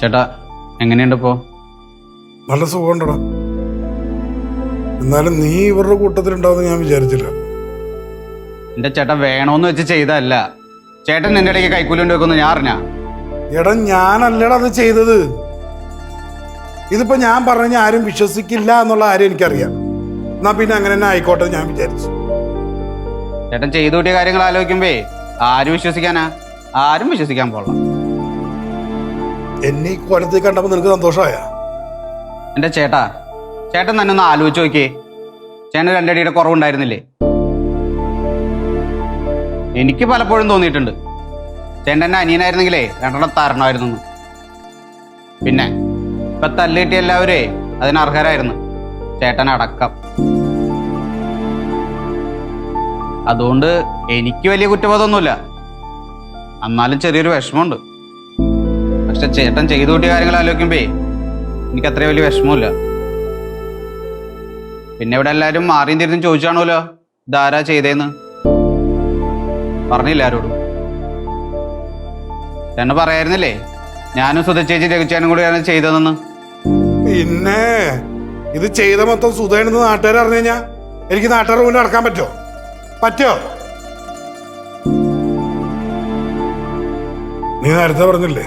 ചേട്ടാ എങ്ങനെയുണ്ട് ഇപ്പോ നല്ല സുഖമുണ്ടടാ. എന്നാലും നീ ഇവരുടെ കൂട്ടത്തിലുണ്ടാവുന്ന ഞാൻ വിചാരിച്ചില്ല. എന്റെ ചേട്ടൻ വേണോന്ന് വെച്ച് ചെയ്തല്ല ചേട്ടൻ എന്റെ ഇടയ്ക്ക് കൈക്കൂലി വെക്കുന്നു ഞാൻ അറിഞ്ഞ? എടാ ഞാനല്ലടാ അത് ചെയ്തത്. ഇതിപ്പോ ഞാൻ പറഞ്ഞ ആരും വിശ്വസിക്കില്ല എന്നുള്ള കാര്യം എനിക്കറിയാം. എന്നാ പിന്നെ അങ്ങനെ തന്നെ ആയിക്കോട്ടെ ഞാൻ വിചാരിച്ചു. ചേട്ടൻ ചെയ്തു കൂട്ടിയ കാര്യങ്ങൾ ആലോചിക്കുമ്പേ ആരും വിശ്വസിക്കാനാ? ആരും വിശ്വസിക്കാൻ പോളാം എന്നെ ഈ കണ്ടപ്പോ നിനക്ക് സന്തോഷമായ എന്റെ ചേട്ടാ ചേട്ടൻ തന്നെ ഒന്ന് ആലോചിച്ച് നോക്കിയേ. ചേട്ടന് രണ്ടടിയുടെ കുറവുണ്ടായിരുന്നില്ലേ? എനിക്ക് പലപ്പോഴും തോന്നിയിട്ടുണ്ട്. ചേട്ടൻ എന്റെ അനിയനായിരുന്നെങ്കിലേ രണ്ടെണ്ണം തരണമായിരുന്നു പിന്നെ ഇപ്പൊ തല്ലിട്ടിയ എല്ലാവരേ അതിന് അർഹരായിരുന്നു. ചേട്ടൻ അടക്കം. അതുകൊണ്ട് എനിക്ക് വലിയ കുറ്റബോധമൊന്നുമില്ല. എന്നാലും ചെറിയൊരു വിഷമമുണ്ട്. പക്ഷെ ചേട്ടൻ ചെയ്തു കൂട്ടിയ കാര്യങ്ങൾ ആലോചിക്കുമ്പേ എനിക്ക് അത്ര വലിയ വിഷമമില്ല പിന്നെ ഇവിടെ എല്ലാരും മാറിയും തിരിഞ്ഞും ചോദിച്ചാണല്ലോ ഇതാരാ ചെയ്തേന്ന്? പറഞ്ഞില്ല ആരോടും. ചേട്ടൻ പറയായിരുന്നില്ലേ ഞാനും സുധച്ചേച്ചി കൂടി കൂടിയാണ് ചെയ്തതെന്ന്? പിന്നെ ഇത് ചെയ്ത മൊത്തം സുധേനെന്ന് നാട്ടുകാർ അറിഞ്ഞു കഴിഞ്ഞാ എനിക്ക് നാട്ടുകാർ മുന്നിൽ നടക്കാൻ പറ്റുമോ? പറ്റോ നീ നേരത്തെ പറഞ്ഞില്ലേ?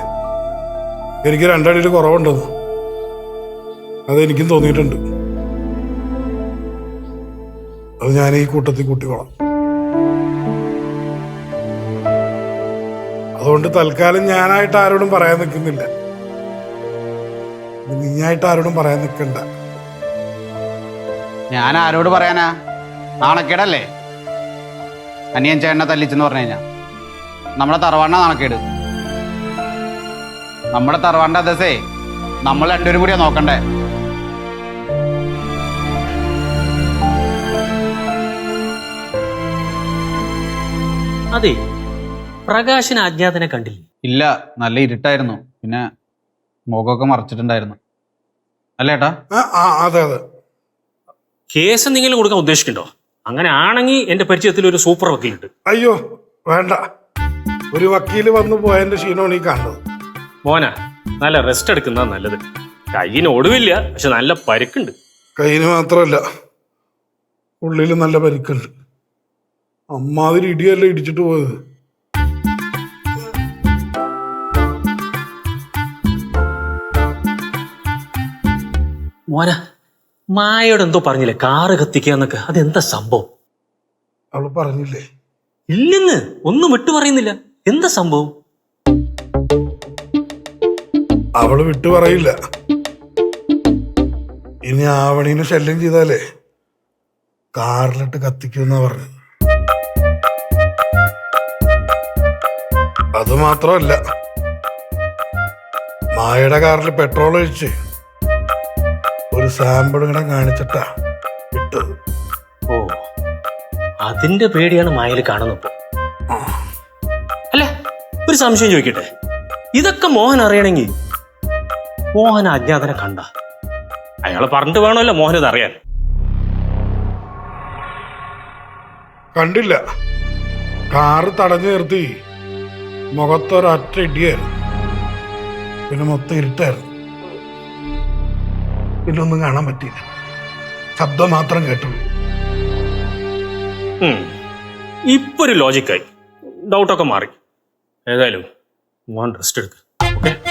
എനിക്ക് രണ്ടടിയിൽ കുറവുണ്ടെന്ന് അതെനിക്കും തോന്നിയിട്ടുണ്ട്. അത് ഞാൻ ഈ കൂട്ടത്തിൽ കൂട്ടിക്കോളാം അതുകൊണ്ട് തൽക്കാലം ഞാനായിട്ട് ആരോടും പറയാൻ നിൽക്കുന്നില്ല. നീയായിട്ട് ആരോടും പറയാൻ നിൽക്കണ്ട. ഞാൻ ആരോട് പറയാനാ? നാണക്കേടല്ലേ? അനിയൻ ചേട്ടനെ തല്ലിച്ചെന്ന് പറഞ്ഞു കഴിഞ്ഞാ. നമ്മുടെ തറവാണ നാണക്കേട്. നമ്മുടെ തറവാണ്ട ദിവസേ നമ്മൾ രണ്ടുപേരും കൂടിയാ നോക്കണ്ടേ? അതെ പ്രകാശൻ അജ്ഞാതനെ കണ്ടില്ലേ? ഇല്ല നല്ല ഇരുട്ടായിരുന്നു. പിന്നെ മുഖമൊക്കെ മറച്ചിട്ടുണ്ടായിരുന്നു. അല്ലേ ഏട്ടാ? ആ, ആ അതെ അതെ. കേസ് എന്തെങ്കിലും കൊടുക്കാൻ ഉദ്ദേശിക്കുന്നുണ്ടോ? അങ്ങനെ ആണെങ്കിൽ എന്റെ പരിചയത്തിൽ ഒരു സൂപ്പർ വക്കീലുണ്ട്. അയ്യോ വേണ്ട. ഒരു വക്കീൽ വന്നു പോയതിന്റെ ക്ഷീണമാണ് ഈ കാണുന്നത്. മോന നല്ല റെസ്റ്റ് എടുക്കുന്ന നല്ലത്. കയ്യിന് ഒടുവില്ല പക്ഷെ നല്ല പരുക്കുണ്ട്. കയ്യിന് മാത്രമല്ല ഉള്ളിൽ നല്ല പരുക്കുണ്ട്. അമ്മാതിരി ഇടിയല്ല ഇടിച്ചിട്ട് പോയത്. മോന മായയോട് എന്തോ പറഞ്ഞില്ലേ? കാറ് കത്തിക്കുക എന്നൊക്കെ. അതെന്താ സംഭവം? അവൾ പറഞ്ഞില്ലേ? ഇല്ലെന്ന് ഒന്നും വിട്ടു പറയുന്നില്ല. എന്താ സംഭവം? അവൾ വിട്ടു പറയില്ല. ഇനി ആവണീനെ ശല്യം ചെയ്താലേ കാറിലിട്ട് കത്തിക്കുമെന്നാ പറഞ്ഞു. അത് മാത്രമല്ല മായയുടെ കാറിൽ പെട്രോൾ ഒഴിച്ച് ഒരു സാമ്പിൾ ഇങ്ങനെ കാണിച്ചിട്ടാ വിട്ടത് ഓ അതിന്റെ പേടിയാണ് മായയിൽ കാണുന്നത്. അല്ലേ അല്ല ഒരു സംശയം ചോദിക്കട്ടെ? ഇതൊക്കെ മോഹൻ അറിയണമെങ്കിൽ മോഹൻ അജ്ഞാതനെ കണ്ട. അയാൾ പറഞ്ഞിട്ട് വേണമല്ലോ മോഹൻ ഇത് അറിയാൻ. കണ്ടില്ല. കാറ് തടഞ്ഞു നിർത്തി. മുഖത്തൊരൊറ്റ ഇടിയായിരുന്നു. പിന്നെ മൊത്തം ഇരുട്ടായിരുന്നു. പിന്നെ ഒന്നും കാണാൻ പറ്റിയില്ല. ശബ്ദം മാത്രം കേട്ടുള്ളൂ ഇപ്പൊരു ഇപ്പൊ ഒരു ലോജിക്കായി ഡൗട്ടൊക്കെ മാറി. ഏതായാലും മോഹൻ റെസ്റ്റ് എടുക്കുക ഓക്കെ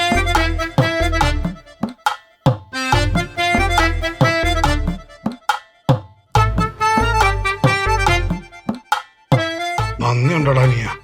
Lorania.